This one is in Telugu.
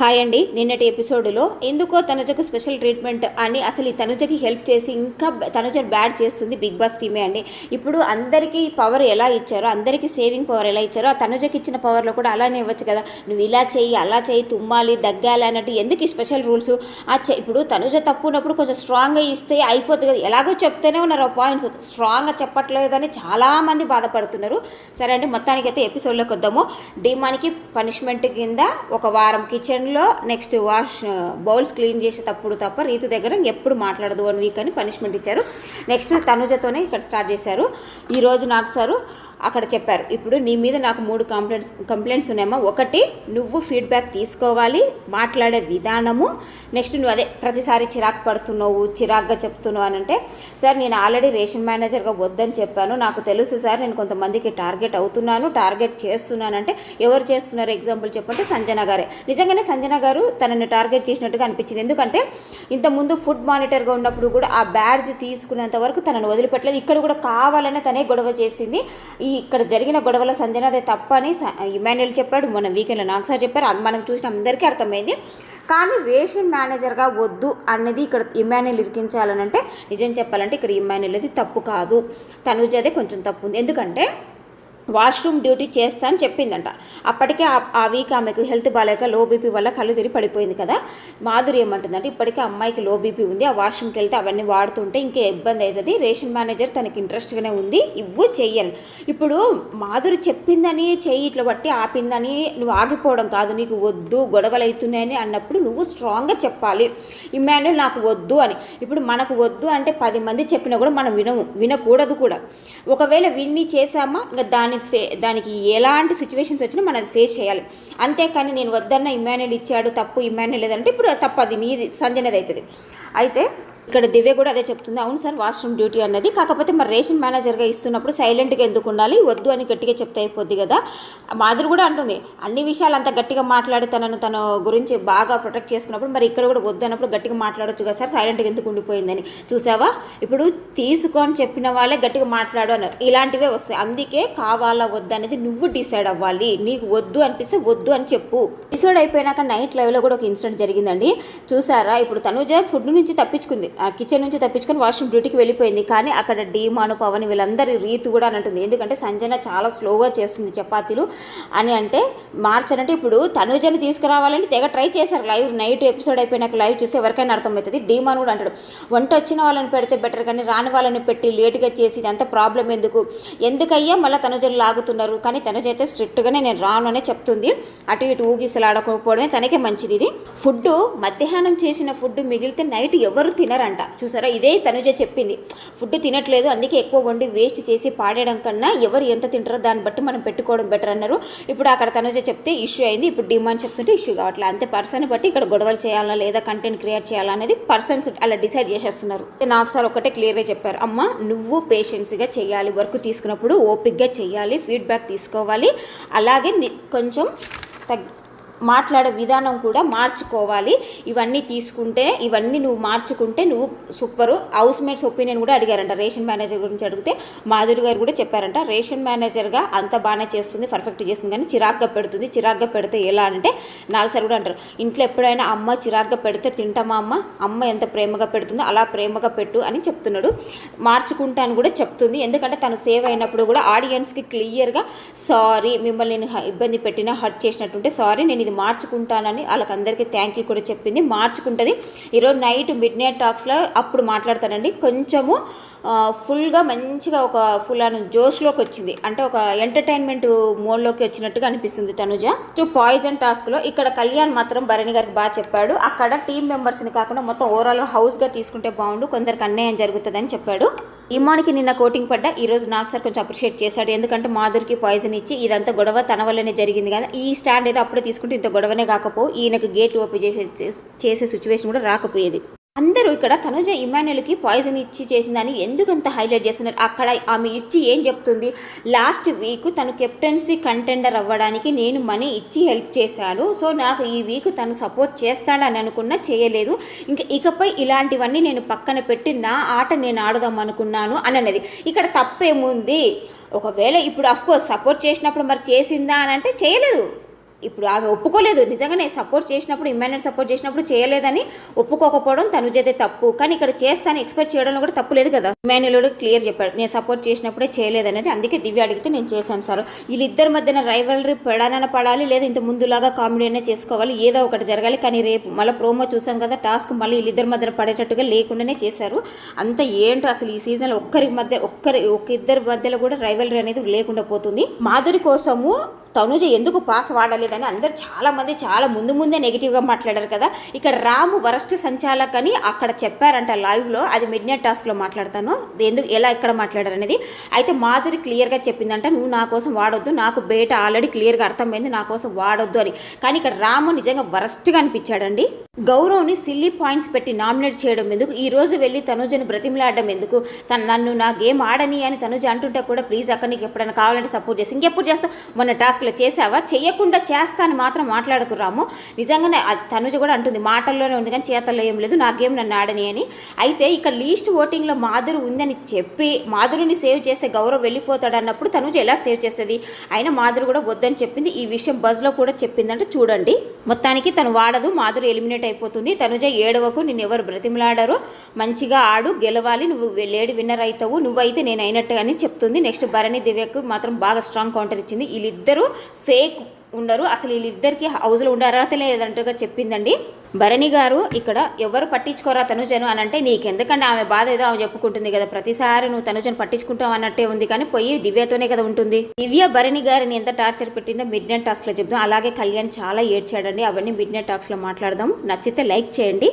హాయ్ అండి. నిన్నటి ఎపిసోడ్లో ఎందుకో తనుజకు స్పెషల్ ట్రీట్మెంట్ అని అసలు ఈ తనుజకి హెల్ప్ చేసి ఇంకా తనుజను బ్యాడ్ చేస్తుంది బిగ్ బాస్ టీమే అండి. ఇప్పుడు అందరికీ పవర్ ఎలా ఇచ్చారో అందరికీ సేవింగ్ పవర్ ఎలా ఇచ్చారో ఆ తనుజకి ఇచ్చిన పవర్లో కూడా అలానే ఇవ్వచ్చు కదా. నువ్వు ఇలా చెయ్యి అలా చేయి తుమ్మాలి దగ్గాలి అన్నట్టు ఎందుకు ఈ స్పెషల్ రూల్స్? ఆ చె- ఇప్పుడు తనుజ తప్పు ఉన్నప్పుడు కొంచెం స్ట్రాంగ్గా ఇస్తే అయిపోతుంది కదా. ఎలాగో చెప్తూనే ఉన్నారు ఆ పాయింట్స్. స్ట్రాంగ్గా చెప్పట్లేదని చాలామంది బాధపడుతున్నారు. సరే అండి మొత్తానికి అయితే ఎపిసోడ్లోకి వద్దాము. డీమానికి పనిష్మెంట్ కింద ఒక వారం కిచెన్ కిచెన్లో నెక్స్ట్ వాష్ బౌల్స్ క్లీన్ చేసేటప్పుడు తప్ప రీతు దగ్గర ఎప్పుడు మాట్లాడదు వన్ వీక్ అని పనిష్మెంట్ ఇచ్చారు. నెక్స్ట్ తనుజతోనే ఇక్కడ స్టార్ట్ చేశారు. ఈరోజు నాకు సారు అక్కడ చెప్పారు. ఇప్పుడు నీ మీద నాకు మూడు కంప్లైంట్స్ కంప్లైంట్స్ ఉన్నాయమ్మా. ఒకటి నువ్వు ఫీడ్బ్యాక్ తీసుకోవాలి మాట్లాడే విధానము. నెక్స్ట్ నువ్వు అదే ప్రతిసారి చిరాకు పడుతున్నావు చిరాగ్గా చెప్తున్నావు అని అంటే సార్ నేను ఆల్రెడీ రేషన్ మేనేజర్గా వద్దని చెప్పాను. నాకు తెలుసు సార్ నేను కొంతమందికి టార్గెట్ అవుతున్నాను టార్గెట్ చేస్తున్నానంటే ఎవరు చేస్తున్నారు ఎగ్జాంపుల్ చెప్పంటే సంజన గారే. నిజంగానే సంజన గారు తనని టార్గెట్ చేసినట్టుగా అనిపించింది. ఎందుకంటే ఇంతకుముందు ఫుడ్ మానిటర్గా ఉన్నప్పుడు కూడా ఆ బ్యాడ్జ్ తీసుకునేంత వరకు తనను వదిలిపెట్టలేదు. ఇక్కడ కూడా కావాలనే తనే గొడవ చేసింది. ఈ ఇక్కడ జరిగిన గొడవల సంజన తప్పని ఇమాన్యుల్ చెప్పాడు మొన్న వీకెండ్లో నాకు సార్ చెప్పారు అది మనకు చూసిన అందరికీ అర్థమైంది. కానీ రేషన్ మేనేజర్గా వద్దు అన్నది ఇక్కడ ఇమాన్యుల్ ఇరికించాలని అంటే నిజం చెప్పాలంటే ఇక్కడ ఇమాన్యుల్ అది తప్పు కాదు. తనుజదే కొంచెం తప్పు ఉంది ఎందుకంటే వాష్రూమ్ డ్యూటీ చేస్తా అని చెప్పిందంట. అప్పటికే ఆ- వీక్ ఆమెకు హెల్త్ బాగాలేక లో బీపీ వల్ల కళ్ళు తిరిగి పడిపోయింది కదా. మాధురి ఏమంటుందంటే ఇప్పటికే అమ్మాయికి లో బీపీ ఉంది ఆ వాష్రూమ్కి వెళ్తే అవన్నీ వాడుతుంటే ఇంకే ఇబ్బంది అవుతుంది. రేషన్ మేనేజర్ తనకి ఇంట్రెస్ట్గానే ఉంది ఇవ్వు చెయ్యను. ఇప్పుడు మాధురి చెప్పిందని చెయ్యి ఇట్లా బట్టి ఆపిందని నువ్వు ఆగిపోవడం కాదు నీకు వద్దు గొడవలు అవుతున్నాయని అన్నప్పుడు నువ్వు స్ట్రాంగ్గా చెప్పాలి. ఇమాన్యుల్ నాకు వద్దు అని. ఇప్పుడు మనకు వద్దు అంటే పది మంది చెప్పినా కూడా మనం వినము వినకూడదు కూడా. ఒకవేళ విన్ని చేసామా ఇంకా దాని ఫే దానికి ఎలాంటి సిచ్యువేషన్స్ వచ్చినా మనం అది ఫేస్ చేయాలి. అంతేకాని నేను వద్దన్న ఇమ్మాన్యుల్ ఇచ్చాడు తప్పు ఇమ్మాన్యుల్ లేదంటే ఇప్పుడు తప్పు అది నీది సంజనది అవుతుంది. అయితే ఇక్కడ దివ్య కూడా అదే చెప్తుంది. అవును సార్ వాష్రూమ్ డ్యూటీ అన్నది. కాకపోతే మరి రేషన్ మేనేజర్గా ఇస్తున్నప్పుడు సైలెంట్గా ఎందుకు ఉండాలి? వద్దు అని గట్టిగా చెప్తే అయిపోద్ది కదా. మాధురి కూడా అంటుంది అన్ని విషయాలు అంత గట్టిగా మాట్లాడి తనను తన గురించి బాగా ప్రొటెక్ట్ చేసుకున్నప్పుడు మరి ఇక్కడ కూడా వద్దు అన్నప్పుడు గట్టిగా మాట్లాడొచ్చు కదా సార్? సైలెంట్గా ఎందుకు ఉండిపోయిందని. చూసావా? ఇప్పుడు తీసుకో అని చెప్పిన వాళ్ళే గట్టిగా మాట్లాడు అన్నారు. ఇలాంటివే వస్తాయి. అందుకే కావాలా వద్దు అనేది నువ్వు డిసైడ్ అవ్వాలి. నీకు వద్దు అనిపిస్తే వద్దు అని చెప్పు. డిసైడ్ అయిపోయినాక నైట్ లైవ్లో కూడా ఒక ఇన్సిడెంట్ జరిగిందండి. చూసారా? ఇప్పుడు తనుజ ఫుడ్ నుంచి తప్పించుకుంది. కిచెన్ నుంచి తప్పించుకొని వాష్రూమ్ డ్యూటీకి వెళ్ళిపోయింది. కానీ అక్కడ డీమాను పవన్ వీళ్ళందరి రీతు కూడా అని అంటుంది. ఎందుకంటే సంజన చాలా స్లోగా చేస్తుంది చపాతీలు అని అంటే మార్చనంటే ఇప్పుడు తనుజని తీసుకురావాలని తెగ ట్రై చేశారు. లైవ్ నైట్ ఎపిసోడ్ అయిపోయినాక లైవ్ చూస్తే ఎవరికైనా అర్థమవుతుంది. డీమాన్ కూడా అంటాడు వంట వచ్చిన వాళ్ళని పెడితే బెటర్ కానీ రాని వాళ్ళని పెట్టి లేటుగా చేసి ఇదంతా ప్రాబ్లం ఎందుకు? ఎందుకయ్యా మళ్ళీ తనుజలు లాగుతున్నారు? కానీ తనుజ అయితే స్ట్రిక్ట్గానే నేను రాను అనే చెప్తుంది. అటు ఇటు ఊగిసలాడకపోవడమే తనకే మంచిది ఇది. ఫుడ్ మధ్యాహ్నం చేసిన ఫుడ్ మిగిలితే నైట్ ఎవరు అంట. చూసారా? ఇదే తనుజ చెప్పింది. ఫుడ్ తినట్లేదు అందుకే ఎక్కువ వండి వేస్ట్ చేసి పాడేయడం కన్నా ఎవరు ఎంత తింటారో దాన్ని బట్టి మనం పెట్టుకోవడం బెటర్ అన్నారు. ఇప్పుడు అక్కడ తనుజ చెప్తే ఇష్యూ అయింది ఇప్పుడు డిమాండ్ చెప్తుంటే ఇష్యూ కావట్లేదు అంతే పర్సన్ బట్టి ఇక్కడ గొడవలు చేయాలా లేదా కంటెంట్ క్రియేట్ చేయాలా అనేది పర్సన్స్ అలా డిసైడ్ చేసేస్తున్నారు. నాకు సార్ ఒకటే క్లియర్గా చెప్పారు. అమ్మ నువ్వు పేషెన్స్గా చేయాలి వర్క్ తీసుకున్నప్పుడు ఓపిక్గా చేయాలి ఫీడ్బ్యాక్ తీసుకోవాలి. అలాగే కొంచెం తగ్గి మాట్లాడే విధానం కూడా మార్చుకోవాలి. ఇవన్నీ తీసుకుంటే ఇవన్నీ నువ్వు మార్చుకుంటే నువ్వు సూపరు. హౌస్ మేట్స్ ఒపీనియన్ కూడా అడిగారంట. రేషన్ మేనేజర్ గురించి అడిగితే మాధురి గారు కూడా చెప్పారంట. రేషన్ మేనేజర్గా అంత బాగానే చేస్తుంది పర్ఫెక్ట్ చేస్తుంది కానీ చిరాగ్గా పెడుతుంది. చిరాగ్గా పెడితే ఎలా అంటే నాకు సార్ కూడా అంటారు. ఇంట్లో ఎప్పుడైనా అమ్మ చిరాగ్గా పెడితే తింటామా అమ్మ? అమ్మ ఎంత ప్రేమగా పెడుతుందో అలా ప్రేమగా పెట్టు అని చెప్తున్నాడు. మార్చుకుంటాను కూడా చెప్తుంది. ఎందుకంటే తను సేవ్ అయినప్పుడు కూడా ఆడియన్స్కి క్లియర్గా సారీ మిమ్మల్ని నేను ఇబ్బంది పెట్టినా హర్ట్ చేసినట్టుంటే సారీ నేను ఇది మార్చుకుంటానని వాళ్ళకందరికీ థ్యాంక్ యూ కూడా చెప్పింది. మార్చుకుంటుంది. ఈరోజు నైట్ మిడ్ నైట్ టాక్స్లో అప్పుడు మాట్లాడతానండి. కొంచెము ఫుల్గా మంచిగా ఒక ఫుల్ అని జోష్లోకి వచ్చింది. అంటే ఒక ఎంటర్టైన్మెంట్ మోడ్లోకి వచ్చినట్టుగా అనిపిస్తుంది తనుజ. సో పాయిజన్ టాస్క్లో ఇక్కడ కళ్యాణ్ మాత్రం భరణి గారికి బాగా చెప్పాడు. అక్కడ టీం మెంబర్స్ని కాకుండా మొత్తం ఓవరాల్గా హౌస్గా తీసుకుంటే బాగుండు. కొందరికి అన్యాయం జరుగుతుందని చెప్పాడు. ఇమానికి నిన్న కోటింగ్ పడ్డా ఈ రోజు నాకు సార్ కొంచెం అప్రిషియేట్ చేశాడు. ఎందుకంటే మాధురికి పాయిజన్ ఇచ్చి ఇదంతా గొడవ తన వల్లనే జరిగింది కదా. ఈ స్టాండ్ ఏదో అప్పుడే తీసుకుంటే ఇంత గొడవనే కాకపో ఈయనకు గేట్లు ఓపెన్ చేసే చేసే సిచ్యువేషన్ కూడా రాకపోయేది. అందరూ ఇక్కడ తనుజ ఇమాన్యుల్కి పాయిజన్ ఇచ్చి చేసిందని ఎందుకంత హైలైట్ చేస్తున్నారు? అక్కడ ఆమె ఇచ్చి ఏం చెప్తుంది? లాస్ట్ వీక్ తను కెప్టెన్సీ కంటెండర్ అవ్వడానికి నేను మనీ ఇచ్చి హెల్ప్ చేశాను. సో నాకు ఈ వీక్ తను సపోర్ట్ చేస్తాడని అనుకున్నా చేయలేదు. ఇంకా ఇకపై ఇలాంటివన్నీ నేను పక్కన పెట్టి నా ఆట నేను ఆడదాం అనుకున్నాను అని అన్నది. ఇక్కడ తప్పేముంది? ఒకవేళ ఇప్పుడు అఫ్కోర్స్ సపోర్ట్ చేసినప్పుడు మరి చేసిందా అని అంటే చేయలేదు. ఇప్పుడు ఆమె ఒప్పుకోలేదు. నిజంగానే సపోర్ట్ చేసినప్పుడు ఇమ్మాన్యుల్ సపోర్ట్ చేసినప్పుడు చేయలేదని ఒప్పుకోకపోవడం తనుజదే తప్పు. కానీ ఇక్కడ చేస్తాను ఎక్స్పెక్ట్ చేయడంలో కూడా తప్పు లేదు కదా. ఇమ్మాన్యుల్ క్లియర్ చెప్పాడు. నేను సపోర్ట్ చేసినప్పుడే చేయలేదనేది అందుకే దివ్య అడిగితే నేను చేశాను సార్. వీళ్ళిద్దరి మధ్యన రైవలరీ పెడానన పడాలి లేదా ఇంత ముందులాగా కామెడీ అయినా చేసుకోవాలి ఏదో ఒకటి జరగాలి. కానీ రేపు మళ్ళీ ప్రోమో చూసాం కదా టాస్క్ మళ్ళీ వీళ్ళిద్దరి మధ్యన పడేటట్టుగా లేకుండానే చేశారు. అంత ఏంటో అసలు ఈ సీజన్లో ఒక్కరి మధ్య ఒక్కరి ఒక ఇద్దరి మధ్యలో కూడా రైవలరీ అనేది లేకుండా పోతుంది. మాధురి కోసము తనుజ ఎందుకు పాస్ వాడలేదని అందరు చాలా మంది చాలా ముందు ముందే నెగిటివ్గా మాట్లాడారు కదా. ఇక్కడ రాము వరస్ట్ సంచాలక్ అని అక్కడ చెప్పారంట లైవ్లో అది మిడ్ నైట్ టాస్క్లో మాట్లాడతాను. ఎందుకు ఎలా ఎక్కడ మాట్లాడారు అనేది. అయితే మాధురి క్లియర్గా చెప్పిందంట నువ్వు నా కోసం వాడొద్దు. నాకు బయట ఆల్రెడీ క్లియర్గా అర్థమైంది. నా కోసం వాడొద్దు అని. కానీ ఇక్కడ రాము నిజంగా వరస్ట్గా అనిపించాడండి. గౌరవ్ని సిల్లీ పాయింట్స్ పెట్టి నామినేట్ చేయడం ఎందుకు? ఈ రోజు వెళ్ళి తనుజను బ్రతిమలాడడం ఎందుకు? తను నన్ను నా గేమ్ ఆడని అని తనుజ అంటుంటే కూడా ప్లీజ్ అక్కడ నీకు ఎప్పుడైనా కావాలంటే సపోర్ట్ చేసి ఇంకెప్పుడు చేస్తా మొన్న అసలు చేసావా చేయకుండా చేస్తా అని మాత్రం మాట్లాడుకురాము నిజంగానే తనుజ కూడా అంటుంది మాటల్లోనే ఉంది కానీ చేతల్లో ఏం లేదు నాకేం నన్ను ఆడని అని. అయితే ఇక్కడ లీస్ట్ ఓటింగ్లో మాధురి ఉందని చెప్పి మాధురిని సేవ్ చేస్తే గౌరవ్ వెళ్ళిపోతాడు అన్నప్పుడు తనుజ ఎలా సేవ్ చేస్తుంది? అయినా మాధురి కూడా వద్దని చెప్పింది. ఈ విషయం బజ్లో కూడా చెప్పిందంటే చూడండి. మొత్తానికి తను వాడదు మాధురి ఎలిమినేట్ అయిపోతుంది. తనుజ ఏడవకు నిన్ను ఎవరు బ్రతిమలాడరు. మంచిగా ఆడు గెలవాలి నువ్వు లేడి విన్నర్ అవుతావు నువ్వైతే నేను అయినట్టు అని చెప్తుంది. నెక్స్ట్ భరణి దివ్యకు మాత్రం బాగా స్ట్రాంగ్ కౌంటర్ ఇచ్చింది. వీళ్ళిద్దరూ ఫేక్ ఉండరు. అసలు వీళ్ళిద్దరికి హౌస్లో ఉండే అర్హత లేదంటగా చెప్పిందండి. భరణి గారు ఇక్కడ ఎవరు పట్టించుకోరా తనుజను అని అంటే నీకెందుకంటే ఆమె బాధ ఏదో ఆమె చెప్పుకుంటుంది కదా. ప్రతిసారి నువ్వు తనుజను పట్టించుకుంటావు అన్నట్టే ఉంది కానీ పోయి దివ్యతోనే కదా ఉంటుంది. దివ్య భరణి గారిని ఎంత టార్చర్ పెట్టిందో మిడ్ నైట్ టాక్స్లో చెప్దాం. అలాగే కళ్యాణ్ చాలా ఏడ్చాడండి. అవన్నీ మిడ్ నైట్ టాక్స్లో మాట్లాడదాం. నచ్చితే లైక్ చేయండి.